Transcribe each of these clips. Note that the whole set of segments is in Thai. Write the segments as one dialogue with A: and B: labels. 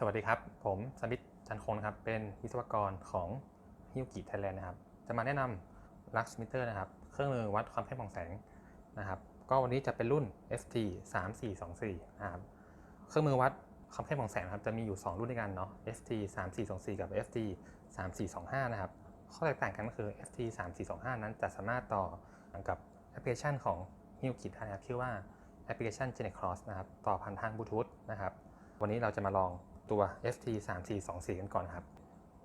A: สวัสดีครับ ผมสมิทธิ์จันคงนะครับ เป็นวิศวกรของฮิวกิไทยแลนด์นะครับ จะมาแนะนำลักซ์มิเตอร์นะครับ เครื่องมือวัดความเข้มของแสงนะครับ ก็วันนี้จะเป็นรุ่น FT 3424นะครับ เครื่องมือวัดความเข้มของแสงครับ จะมีอยู่ 2 รุ่นด้วยกันเนาะ FT 3424 กับ FT 3425นะครับ ข้อแตกต่างกันก็คือ FT 3425นั้นจะสามารถต่อกับแอปพลิเคชันของฮิวกิได้นะครับชื่อว่าแอปพลิเคชัน Genet Cross นะครับ ต่อผ่านทางบลูทูธนะครับ วันนี้เราจะมาลอง ตัว FT 3 4 2 4กันก่อนครับ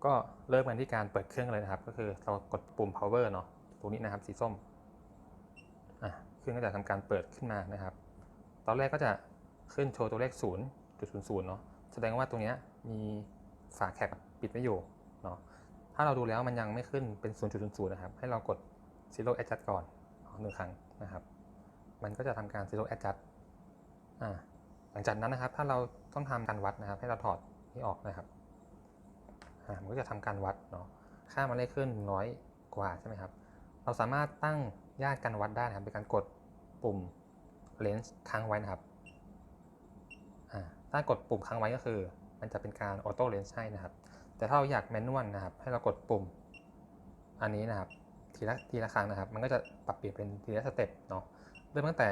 A: ก็เริ่มกันที่การเปิดเครื่องเลยนะครับ ก็คือเรากดปุ่ม power เนาะตรงนี้นะครับสีส้มอะเครื่องก็จะทำการเปิดขึ้นมานะครับ ตอนแรกก็จะขึ้นโชว์ตัวเลข 0.00เนาะแสดงว่าตรงนี้มีฝาแคปปิดไว้อยู่เนาะถ้าเราดูแล้วมันยังไม่ขึ้นเป็น 0.00นะครับให้เรากด zero adjust ก่อนหนึ่งครั้งนะครับ มันก็จะทำการ zero adjust อ่า หลังจากนั้นนะครับ ถ้าเราต้องทำการวัดนะครับ ให้เราถอดนี่ออกนะครับมันก็จะทำการวัดเนาะค่ามันเลขขึ้นน้อยกว่าใช่ไหมครับ เราสามารถตั้งญาติการวัดได้นะครับโดยการกดปุ่มเลนส์ค้างไว้นะครับถ้ากดปุ่มค้างไว้ก็คือ มันจะเป็นการออโต้เลนส์ให้นะครับ แต่ถ้าเราอยากแมนนวลนะครับ ให้เรากดปุ่มอันนี้นะครับทีละทีละครั้งนะครับ มันก็จะปรับเปลี่ยนเป็นทีละสเต็ปเนาะเริ่มตั้งแต่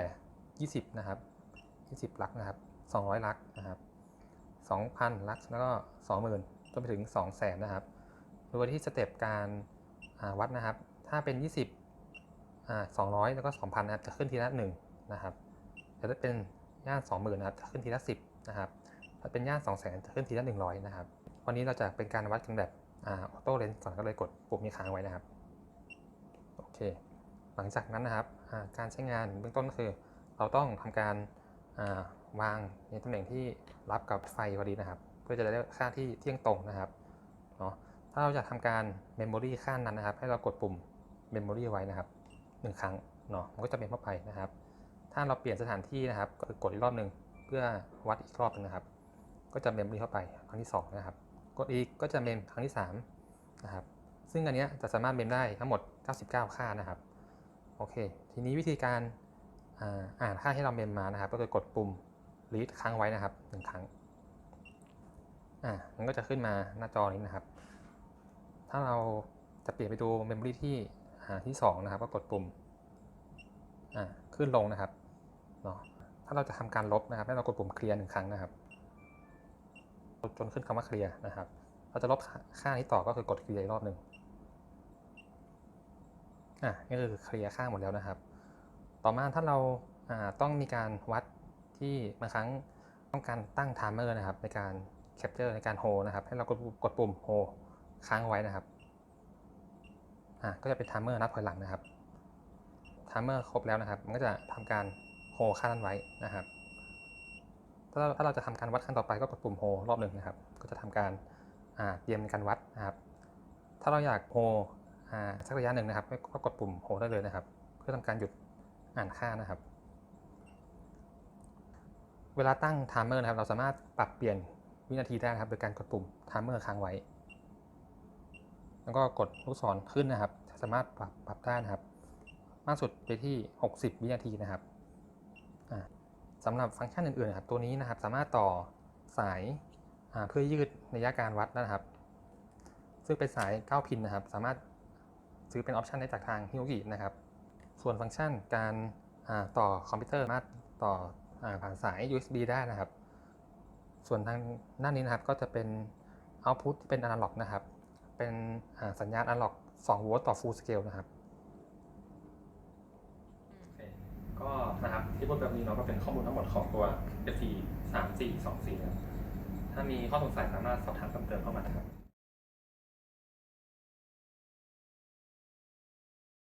A: 20 นะครับ 20ลักนะครับ 200 ลักนะครับ2,000 ลักแล้วก็ 20,000จนไปถึง 200,000 นะครับ โดยที่สเต็ปการาวัดนะครับ ถ้าเป็น 20อ่า200 แล้วก็ 2,000 นะครับ จะขึ้นทีละ1นะครับแต่ถ้าเป็นย่าน 20,000 นะครับ จะขึ้นทีละ 10 นะครับ ถ้าเป็นย่าน 200,000 จะขึ้นทีละ 100 นะครับ วันนี้เราจะเป็นการวัดกันแบบออโต้เลนส์ก่อนก็เลยกดปุ่มนี้ค้างไว้นะครับ โอเค หลังจากนั้นนะครับการใช้งานเบื้องต้นก็คือ เราต้องทำการ วางในตำแหน่งที่รับกับไฟพอดีนะครับ เพื่อจะได้ค่าที่เที่ยงตรงนะครับเนาะถ้าเราจะทำการเมมโมรีข้านั้นนะครับ ให้เรากดปุ่มเมมโมรีไว้นะครับหนึ่งครั้งเนาะมันก็จะเมมเข้าไปนะครับ ถ้าเราเปลี่ยนสถานที่นะครับก็กดอีกรอบหนึ่งเพื่อวัดอีกรอบหนึงนะครับ ก็จะเมมโมรีเข้าไปครั้งที่สองนะครับ กดอีกก็จะเมมครั้งที่สามนะครับซึ่งอันนี้จะสามารถเมมได้ทั้งหมด 99 ค่านะครับ โอเค ทีนี้วิธีการอ่าอ่านค่าที่เราเมมมานะครับ ก็คือกดปุ่ม read ค้างไว้นะครับหนึ่งครั้งอ่ามันก็จะขึ้นมาหน้าจอนี้นะครับ ถ้าเราจะเปลี่ยนไปดูเมมโมรีที่อ่าที่ 2 นะครับ ก็กดปุ่มอ่าขึ้นลงนะครับเนาะถ้าเราจะทำการลบนะครับให้เรากดปุ่มเคลียร์หนึ่งครั้งนะครับ จนขึ้นคำว่าเคลียร์นะครับ เราจะลบค่านี้ต่อก็คือกดเคลียร์อีกรอบหนึ่งอะนี่คือเคลียร์ค่าหมดแล้วนะครับ ต่อมาถ้าเราอ่าต้องมีการวัด ที่บางครั้งต้องการตั้งไทม์เมอร์นะครับในการแคปเจอร์ในการโฮนะครับ ให้เรากดกดปุ่มโฮค้างไว้นะครับอะก็จะเป็นไทม์เมอร์นับถอยหลังนะครับไทม์เมอร์ครบแล้วนะครับ มันก็จะทำการโฮค่านั้นไว้นะครับ ถ้าเราถ้าเราจะทำการวัดขั้นต่อไปก็กดปุ่มโฮรอบหนึ่งนะครับ ก็จะทำการอ่าเตรียมในการวัดนะครับ ถ้าเราอยากโฮอ่าสักระยะหนึ่งนะครับ ก็กดปุ่มโฮได้เลยนะครับ เพื่อทำการหยุดอ่านค่านะครับ เวลาตั้งไทม์เมอร์นะครับ เราสามารถปรับเปลี่ยนวินาทีได้นะครับ โดยการกดปุ่มไทม์เมอร์ค้างไว้ แล้วก็กดลูกศรขึ้นนะครับ สามารถปรับปรับได้นะครับ มากสุดไปที่ 60 วินาทีนะครับอ่าสำหรับฟังก์ชันอื่นๆนะครับ ตัวนี้นะครับ สามารถต่อสายาเพื่อยืดระยะการวัดนะครับ ซึ่งเป็นสาย 9 พินนะครับ สามารถซื้อเป็นออปชันได้จากทางฮิโ g กินะครับ ส่วนฟังก์ชันการาต่อคอมพิวเตอร์สามารถต่อ ผ่านสาย USB ได้นะครับ ส่วนทางด้านนี้นะครับก็จะเป็น Output ที่เป็นอนาล็อกนะครับ เป็นสัญญาณอนาล็อก2โวลต์ต่อ Full Scale นะครับก็นะครับที่พูดแบบนี้เนาะก็เป็นข้อมูลทั้งหมดของตัว FT 3 4 2 4นะครับถ้ามีข้อสงสัยสามารถสอบถามเพิ่มเติมเข้ามานะครับ